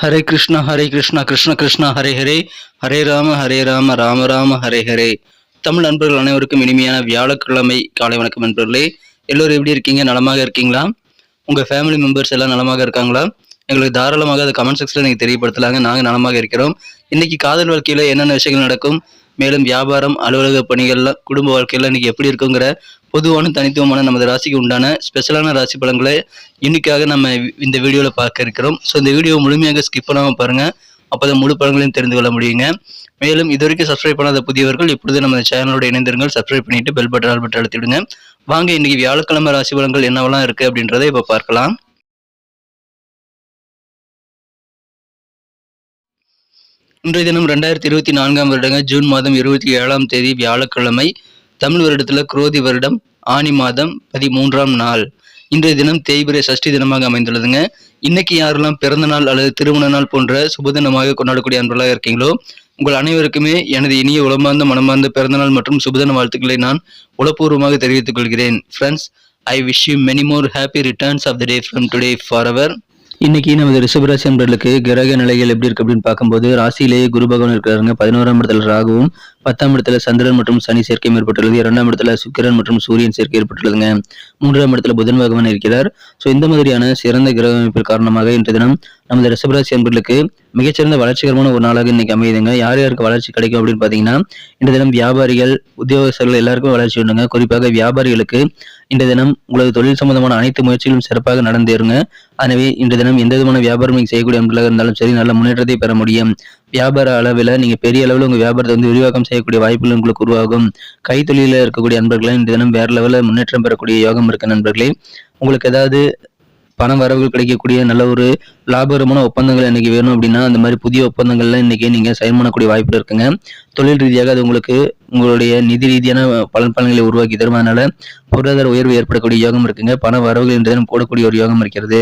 ஹரே கிருஷ்ணா ஹரே கிருஷ்ணா கிருஷ்ண கிருஷ்ணா ஹரே ஹரே. ஹரே ராம ஹரே ராம ராம ராம ஹரே ஹரே. தமிழ் நண்பர்கள் அனைவருக்கும் இனிமையான வியாழக்கிழமை காலை வணக்கம் நண்பர்களே. எல்லோரும் எப்படி இருக்கீங்க? நலமாக இருக்கீங்களா? உங்கள் ஃபேமிலி மெம்பர்ஸ் எல்லாம் நலமாக இருக்காங்களா? எங்களுக்கு தாராளமாக அதை கமெண்ட் செக்ஷனில் நீங்கள் தெரியப்படுத்தலாங்க. நாங்கள் நலமாக இருக்கிறோம். இன்னைக்கு காதல் வாழ்க்கையில் என்னென்ன விஷயங்கள் நடக்கும்? மேலும் வியாபாரம் அலுவலக பணிகள்லாம் குடும்ப வாழ்க்கையில் இன்றைக்கி எப்படி இருக்குங்கிற பொதுவான தனித்துவமான நமது ராசிக்கு உண்டான ஸ்பெஷலான ராசி பலன்களை இன்னைக்காக நம்ம இந்த வீடியோவில் பார்க்க இருக்கிறோம். ஸோ இந்த வீடியோ முழுமையாக ஸ்கிப் பண்ணாமல் பாருங்கள் அப்போ முழு பலன்களையும் தெரிந்து கொள்ள முடியுங்க. மேலும் இது வரைக்கும் சப்ஸ்கிரைப் பண்ணாத புதியவர்கள் இப்பொழுது நம்ம சேனலோட இணைந்திருங்கள். சப்ஸ்கிரைப் பண்ணிட்டு பெல் பட்டன் ஆல் பட்டன் அழுத்திவிடுங்க. வாங்க இன்னைக்கு வியாழக்கிழமை ராசி பலன்கள் என்னவெல்லாம் இருக்குது அப்படின்றத இப்போ பார்க்கலாம். இன்றைய தினம் ரெண்டாயிரத்தி இருபத்தி நான்காம் வருடங்க ஜூன் மாதம் இருபத்தி ஏழாம் தேதி வியாழக்கிழமை தமிழ் வருடத்துல குரோதி வருடம் ஆனி மாதம் பதிமூன்றாம் நாள். இன்றைய தினம் தேய்பிரை சஷ்டி தினமாக அமைந்துள்ளதுங்க. இன்னைக்கு யாரெல்லாம் பிறந்த நாள் அல்லது திருமண நாள் போன்ற சுபதினமாக கொண்டாடக்கூடிய அன்பர்களாக இருக்கீங்களோ உங்கள் அனைவருக்குமே எனது இனிய உளமார்ந்த மனமார்ந்த பிறந்தநாள் மற்றும் சுபதின வாழ்த்துக்களை நான் உளப்பூர்வமாக தெரிவித்துக் கொள்கிறேன். Friends I wish you many more happy returns of the day from today for our இன்னைக்கு நமது ரிஷபராசி அன்பர்களுக்கு கிரக நிலைகள் எப்படி இருக்கு அப்படின்னு பார்க்கும்போது ராசியிலேயே குரு பகவான் இருக்கிறாருங்க. பதினோராம் இடத்துல ராகுவும் பத்தாம் இடத்துல சந்திரன் மற்றும் சனி சேர்க்கை ஏற்பட்டுள்ளது இரண்டாம் இடத்துல சுக்கிரன் மற்றும் சூரியன் சேர்க்கை ஏற்பட்டுள்ளதுங்க. மூன்றாம் இடத்துல புதன் பகவான் இருக்கிறார். ஸோ இந்த மாதிரியான சிறந்த கிரக அமைப்பில் காரணமாக இன்றைய தினம் நமது ரிஷபராசி அன்பர்களுக்கு மிகச்சிறந்த வளர்ச்சிகரமான ஒரு நாளாக இன்னைக்கு அமையுதுங்க. யார் யாருக்கு வளர்ச்சி கிடைக்கும் அப்படின்னு பார்த்தீங்கன்னா இந்த தினம் வியாபாரிகள் உத்தியோகஸ்தர்கள் எல்லாருக்கும் வளர்ச்சி உண்டுங்க. குறிப்பாக வியாபாரிகளுக்கு இந்த தினம் உங்களது தொழில் சம்பந்தமான அனைத்து முயற்சிகளும் சிறப்பாக நடந்தேறுங்க. எனவே இந்த தினம் எந்த விதமான வியாபாரம் நீங்க செய்யக்கூடிய அன்பர்களாக இருந்தாலும் சரி நல்ல முன்னேற்றத்தை பெற முடியும். வியாபார அளவில் நீங்க பெரிய அளவில் உங்க வியாபாரத்தை வந்து விரிவாக்கம் செய்யக்கூடிய வாய்ப்புகள் உங்களுக்கு உருவாகும். கைத்தொழில இருக்கக்கூடிய அன்பர்களை இந்த தினம் வேற லெவலில் முன்னேற்றம் பெறக்கூடிய யோகம் இருக்க நண்பர்களே. உங்களுக்கு ஏதாவது பணம் வரவு கிடைக்கக்கூடிய நல்ல ஒரு லாபகரமான ஒப்பந்தங்கள் இன்னைக்கு வேணும் அப்படின்னா அந்த மாதிரி புதிய ஒப்பந்தங்கள்லாம் இன்னைக்கு நீங்க சைன் பண்ணக்கூடிய வாய்ப்பு இருக்குங்க. தொழில் ரீதியாக அது உங்களுக்கு உங்களுடைய நிதி ரீதியான பலன் பலன்களை உருவாக்கி தரும் அதனால பொருளாதார உயர்வு ஏற்படக்கூடிய யோகம் இருக்குங்க. பண வரவுகள் இன்றைய தினம் கூடக்கூடிய ஒரு யோகம் இருக்கிறது.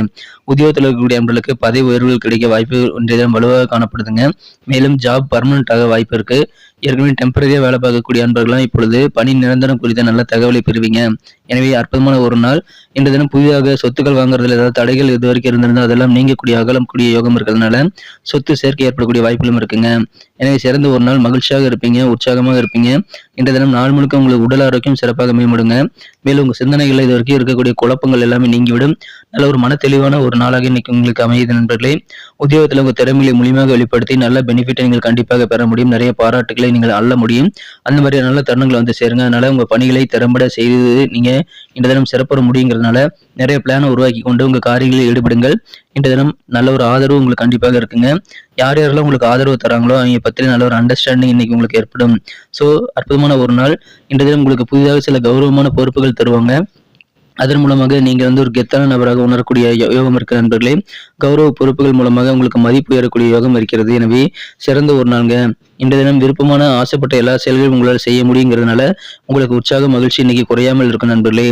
உத்தியோகத்தில் இருக்கக்கூடிய அன்பர்களுக்கு பதவி உயர்வுகள் கிடைக்க வாய்ப்பு இன்றைய தினம் வலுவாக காணப்படுதுங்க. மேலும் ஜாப் பர்மனண்டாக வாய்ப்பு இருக்கு. ஏற்கனவே டெம்பரரியா வேலை பார்க்கக்கூடிய அன்பர்கள்லாம் இப்பொழுது பணி நிரந்தரம் குறித்த நல்ல தகவலை பெறுவீங்க. எனவே அற்புதமான ஒரு நாள். இன்று தினம் புதிதாக சொத்துக்கள் வாங்குறதுல ஏதாவது தடைகள் இது வரைக்கும் இருந்திருந்தால் அதெல்லாம் நீங்கக்கூடிய அகலம் கூடிய யோகம் இருக்கிறதுனால சொத்து சேர்க்கை ஏற்படக்கூடிய வாய்ப்புகளும் இருக்குங்க. எனவே சிறந்த ஒரு நாள் மகிழ்ச்சியாக இருப்பீங்க உற்சாகமாக இருப்பீங்க. இன்றைய தினம் நாள் முழுக்க உங்களுக்கு உடல் ஆரோக்கியம் சிறப்பாக மேம்படுங்க. மேலும் உங்க சிந்தனைகள் இது வரைக்கும் இருக்கக்கூடிய குழப்பங்கள் எல்லாமே நீங்கிவிடும். நல்ல ஒரு மன தெளிவான ஒரு நாளாக இன்னைக்கு உங்களுக்கு அமையுது நண்பர்களே. உத்தியோகத்தில் உங்க திறமைகளை முழுமையாக வெளிப்படுத்தி நல்ல பெனிஃபிட்டை நீங்கள் கண்டிப்பாக பெற முடியும். நிறைய பாராட்டுகளை நீங்கள் அள்ள முடியும். அந்த மாதிரி நல்ல தருணங்களை வந்து சேருங்க. அதனால உங்க பணிகளை திறம்பட செய்து நீங்க இந்த தினம் சிறப்புற முடியுங்கிறதுனால நிறைய பிளானை உருவாக்கி கொண்டு உங்க காரியங்களில் ஈடுபடுங்கள். இன்றைய தினம் நல்ல ஒரு ஆதரவு உங்களுக்கு கண்டிப்பாக இருக்குங்க. யார் யாரெல்லாம் உங்களுக்கு ஆதரவு தராங்களோ அவங்க பற்றி நல்ல ஒரு அண்டர்ஸ்டாண்டிங் இன்னைக்கு உங்களுக்கு ஏற்படும். ஸோ அற்புதமான ஒரு நாள். இன்றைய தினம் உங்களுக்கு புதிதாக சில கௌரவமான பொறுப்புகள் தருவாங்க. அதன் மூலமாக நீங்கள் வந்து ஒரு கெத்தான நபராக உணரக்கூடிய யோகம் இருக்கிற நண்பர்களே. கௌரவ பொறுப்புகள் மூலமாக உங்களுக்கு மதிப்பு ஏறக்கூடிய யோகம் இருக்கிறது. எனவே சிறந்த ஒரு நாளுங்க. இன்றைய தினம் விருப்பமான ஆசைப்பட்ட எல்லா செயல்களும் உங்களால் செய்ய முடியுங்கிறதுனால உங்களுக்கு உற்சாக மகிழ்ச்சி இன்னைக்கு குறையாமல் இருக்கும் நண்பர்களே.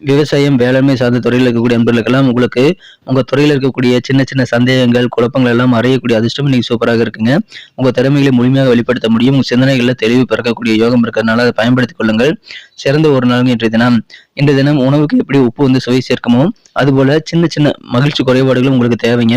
விவசாயம் வேளாண்மை சார்ந்த துறையில் இருக்கக்கூடிய நண்பர்களுக்கெல்லாம் உங்களுக்கு உங்கள் துறையில் இருக்கக்கூடிய சின்ன சின்ன சந்தேகங்கள் குழப்பங்கள் எல்லாம் அறையக்கூடிய அதிர்ஷ்டம் நீங்கள் சூப்பராக இருக்குங்க. உங்கள் திறமைகளை முழுமையாக வெளிப்படுத்த முடியும். உங்கள் சிந்தனைகளில் தெளிவு பிறக்கக்கூடிய யோகம் இருக்கிறதுனால அதை பயன்படுத்திக் கொள்ளுங்கள். சிறந்த ஒரு நாளுங்க இன்றைய தினம். இன்றைய தினம் உணவுக்கு எப்படி உப்பு வந்து சுவை சேர்க்குமோ அதுபோல சின்ன சின்ன மகிழ்ச்சி குறைபாடுகளும் உங்களுக்கு தேவைங்க.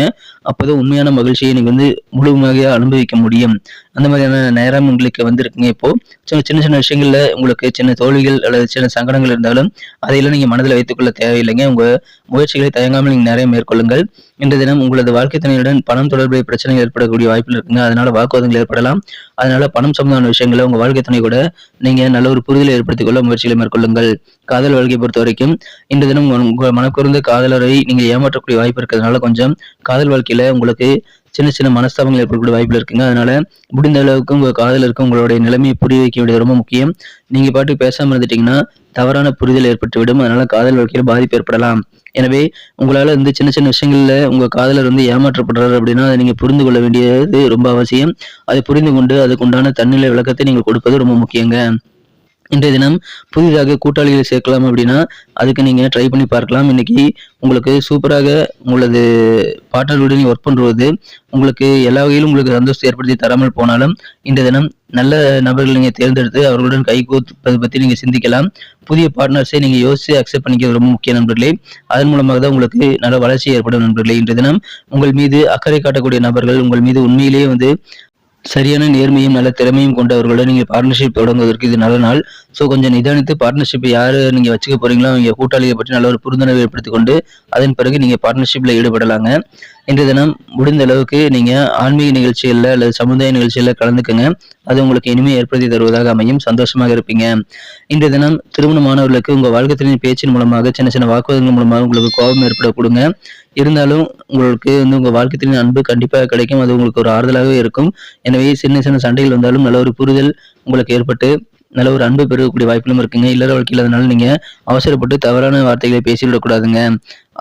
அப்போதான் உண்மையான மகிழ்ச்சியை நீங்கள் வந்து முழுமையாக அனுபவிக்க முடியும். அந்த மாதிரியான நேரம் உங்களுக்கு வந்திருக்குங்க இப்போ. சின்ன சின்ன சின்ன விஷயங்கள்ல உங்களுக்கு சின்ன தோல்விகள் அல்லது சின்ன சங்கடங்கள் இருந்தாலும் அதையெல்லாம் நீங்க மனதில் வைத்துக்கொள்ள தேவையில்லைங்க. உங்க முயற்சிகளை தயங்காமல் நீங்க நிறைய மேற்கொள்ளுங்கள். இன்றைய தினம் உங்களது வாழ்க்கை துணையுடன் பணம் தொடர்புடைய பிரச்சனைகள் ஏற்படக்கூடிய வாய்ப்புகள் இருக்குங்க. அதனால வாக்குவாதங்கள் ஏற்படலாம். அதனால பணம் சம்பந்தமான விஷயங்களை உங்க வாழ்க்கை துணை கூட நீங்க நல்ல ஒரு புரிதலை ஏற்படுத்திக் கொள்ள முயற்சிகளை மேற்கொள்ளுங்கள். காதல் வாழ்க்கையை பொறுத்த வரைக்கும் இன்று தினம் உங்க மனக்குறந்த காதலரை நீங்க ஏமாற்றக்கூடிய வாய்ப்பு இருக்கிறதுனால கொஞ்சம் காதல் வாழ்க்கையில உங்களுக்கு சின்ன சின்ன மனஸ்தாபங்கள் ஏற்படக்கூடிய வாய்ப்பில் இருக்குங்க. அதனால முடிந்த அளவுக்கு உங்க காதலருக்கு உங்களுடைய நிலைமையை புரிய வைக்க வேண்டியது ரொம்ப முக்கியம். நீங்க பாட்டுக்கு பேசாம இருந்துட்டீங்கன்னா தவறான புரிதல் ஏற்பட்டுவிடும். அதனால காதல் வாழ்க்கையில பாதிப்பு ஏற்படலாம். எனவே உங்களால வந்து சின்ன சின்ன விஷயங்கள்ல உங்க காதலர் வந்து ஏமாற்றப்படுறாரு அப்படின்னா அதை நீங்க புரிந்து கொள்ள வேண்டியது ரொம்ப அவசியம். அதை புரிந்து கொண்டு அதுக்கு உண்டான தன்னிலை விளக்கத்தை நீங்கள் கொடுப்பது ரொம்ப முக்கியங்க. இன்றைய தினம் புதிதாக கூட்டாளிகளை சேர்க்கலாம் அப்படின்னா அதுக்கு நீங்கள் ட்ரை பண்ணி பார்க்கலாம். இன்னைக்கு உங்களுக்கு சூப்பராக உங்களது பாட்டர்களுடன் ஒர்க் பண்ணுவது உங்களுக்கு எல்லா வகையிலும் உங்களுக்கு சந்தோஷத்தை ஏற்படுத்தி தராமல் போனாலும் இன்றைய தினம் நல்ல நபர்கள் நீங்கள் தேர்ந்தெடுத்து அவர்களுடன் கைகோப்பது பற்றி நீங்கள் சிந்திக்கலாம். புதிய பார்ட்னர்ஸை நீங்கள் யோசித்து அக்செப்ட் பண்ணிக்கிறது ரொம்ப முக்கிய நண்பர்களே. அதன் மூலமாக தான் உங்களுக்கு நல்ல வளர்ச்சி ஏற்படும் நண்பர்களே. இன்றைய தினம் உங்கள் மீது அக்கறை காட்டக்கூடிய நபர்கள் உங்கள் மீது உண்மையிலேயே வந்து சரியான நேர்மையும் நல்ல திறமையும் கொண்டவர்களுடன் நீங்கள் பார்ட்னர்ஷிப் தொடங்குவதற்கு இது நல்ல நாள். ஸோ கொஞ்சம் நிதானித்து பார்ட்னர்ஷிப் யார் நீங்கள் வச்சுக்க போகிறீங்களோ அவங்க கூட்டாளியை பற்றி நல்ல ஒரு புரிந்துணர்வு ஏற்படுத்தி கொண்டு அதன் பிறகு நீங்கள் பார்ட்னர்ஷிப்பில் ஈடுபடலாங்க. இன்றைய தினம் முடிந்த அளவுக்கு நீங்கள் ஆன்மீக நிகழ்ச்சிகளில் அல்லது சமுதாய நிகழ்ச்சிகளில் கலந்துக்குங்க. அது உங்களுக்கு இனிமே ஏற்படுத்தி தருவதாக அமையும். சந்தோஷமாக இருப்பீங்க. இன்றைய தினம் திருமணமானவர்களுக்கு உங்கள் வாழ்க்கைத்தின் பேச்சின் மூலமாக சின்ன சின்ன வாக்குவாதங்கள் மூலமாக உங்களுக்கு கோபம் ஏற்படக்கூடுங்க இருந்தாலும் உங்களுக்கு வந்து உங்கள் வாழ்க்கைத்தின் அன்பு கண்டிப்பாக கிடைக்கும். அது உங்களுக்கு ஒரு ஆறுதலாகவே இருக்கும். எனவே சின்ன சின்ன சண்டைகள் வந்தாலும் நல்ல ஒரு புரிதல் உங்களுக்கு ஏற்பட்டு நல்ல ஒரு அன்பு பெறக்கூடிய வாய்ப்புகளும் இருக்குங்க. இல்லற வாழ்க்கையில் அதனால நீங்க அவசரப்பட்டு தவறான வார்த்தைகளை பேசிவிடக்கூடாதுங்க.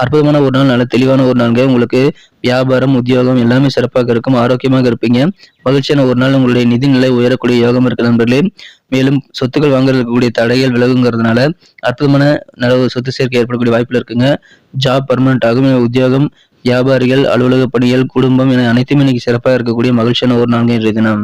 அற்புதமான ஒரு நாள் நல்ல தெளிவான ஒரு நாள்ங்க. உங்களுக்கு வியாபாரம் உத்தியோகம் எல்லாமே சிறப்பாக இருக்கும். ஆரோக்கியமாக இருப்பீங்க. மகிழ்ச்சியான ஒரு நாள். உங்களுடைய நிதி நிலை உயரக்கூடிய யோகம் இருக்கிற நண்பர்களே. மேலும் சொத்துக்கள் வாங்குறதுக்கூடிய தடைகள் விலகுங்கிறதுனால அற்புதமான நல்ல ஒரு சொத்து சேர்க்கை ஏற்படக்கூடிய வாய்ப்புகள் இருக்குங்க. ஜாப் பர்மனெண்ட் ஆகும். உத்தியோகம் வியாபாரிகள் அலுவலக பணிகள் குடும்பம் என அனைத்துமே இன்னைக்கு சிறப்பாக இருக்கக்கூடிய மகிழ்ச்சியான ஒரு நாள்ங்க இன்றைய தினம்.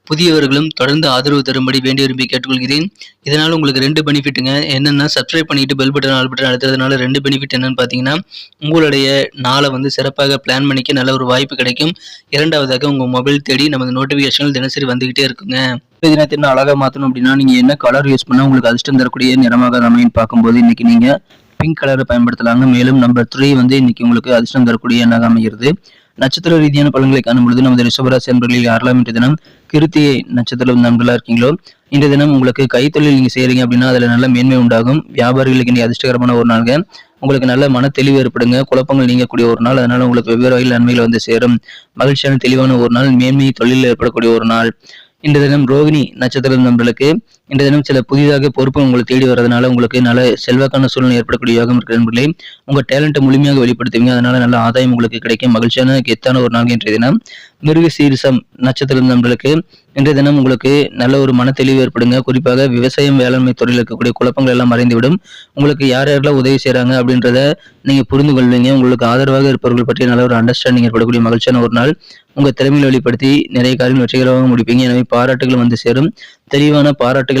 புதியவர்களும் தொடர்ந்து ஆதரவு தரும்படி வேண்டி விரும்பி கேட்டுக்கொள்கிறேன். இதனால் உங்களுக்கு ரெண்டு பெனிஃபிட்டுங்க. என்னென்னா சப்ஸ்கிரைப் பண்ணிட்டு பெல் பட்டன் ஆல் பட்டன் அழுத்துறதுனால ரெண்டு பெனிஃபிட் என்னன்னு பார்த்தீங்கன்னா உங்களுடைய நாளை வந்து சிறப்பாக பிளான் பண்ணிக்க நல்ல ஒரு வாய்ப்பு கிடைக்கும். இரண்டாவதாக உங்கள் மொபைல் தேடி நமது நோட்டிஃபிகேஷன்கள் தினசரி வந்துகிட்டே இருக்குங்க. இந்த தினத்தை அழகாக மாற்றணும் அப்படின்னா நீங்கள் என்ன கலர் யூஸ் பண்ணால் உங்களுக்கு அதிர்ஷ்டம் தரக்கூடிய நிறமாக அமைன்னு பார்க்கும்போது இன்னைக்கு நீங்கள் பிங்க் கலரை பயன்படுத்தலாங்க மேலும் நம்பர் த்ரீ வந்து இன்னைக்கு உங்களுக்கு அதிர்ஷ்டம் தரக்கூடிய எண்ணாக அமைகிறது. நட்சத்திர ரீதியான பலன்களை காணும் பொழுது நமது ரிஷபராசி அன்பர்களில் யாரெல்லாம் இன்றைய தினம் கிருத்தியை நட்சத்திரம் நண்பர்களா இருக்கீங்களோ? இன்றைய தினம் உங்களுக்கு கைத்தொழில் நீங்க செய்யறீங்க அப்படின்னா அதுல நல்ல மேன்மை உண்டாகும். வியாபாரிகளுக்கு இன்னைக்கு அதிர்ஷ்டகரமான ஒரு நாள்ங்க. உங்களுக்கு நல்ல மன தெளிவு ஏற்படுங்க. குழப்பங்கள் நீங்கக்கூடிய ஒரு நாள். அதனால உங்களுக்கு வெவ்வேறு வகையில் நன்மைகள் வந்து சேரும். மகிழ்ச்சியான தெளிவான ஒரு நாள். மேன்மை தொழிலில் ஏற்படக்கூடிய ஒரு நாள். இன்றைய தினம் ரோகிணி நட்சத்திரம் நண்பர்களுக்கு இன்றைய தினம் சில புதிதாக பொறுப்பு உங்களை தேடி வர்றதுனால உங்களுக்கு நல்ல செல்வாக்கான சூழ்நிலை ஏற்படக்கூடிய யோகம் இருக்கிற நண்பர்களே. உங்க டேலண்ட்டை முழுமையாக வெளிப்படுத்துவீங்க. அதனால நல்ல ஆதாயம் உங்களுக்கு கிடைக்கும். மகிழ்ச்சியான கெத்தான ஒரு நாள் இன்றைய தினம். மிருக சீரிசம் நட்சத்திரம் நண்பர்களுக்கு இன்றைய தினம் உங்களுக்கு நல்ல ஒரு மன தெளிவு ஏற்படுங்க. குறிப்பாக விவசாயம் வேளாண்மை துறையில் இருக்கக்கூடிய குழப்பங்கள் எல்லாம் மறைந்துவிடும். உங்களுக்கு யார் யாரெல்லாம் உதவி செய்கிறாங்க அப்படின்றத நீங்க புரிந்து கொள்வீங்க. உங்களுக்கு ஆதரவாக இருப்பவர்கள் பற்றி நல்ல ஒரு அண்டர்ஸ்டாண்டிங் ஏற்படக்கூடிய மகிழ்ச்சியான ஒரு நாள். உங்க திறமையை வெளிப்படுத்தி நிறைய காரியங்கள் வெற்றிகரமாக முடிப்பீங்க. எனவே பாராட்டுகள் வந்து சேரும். தெளிவான பாராட்டுகள்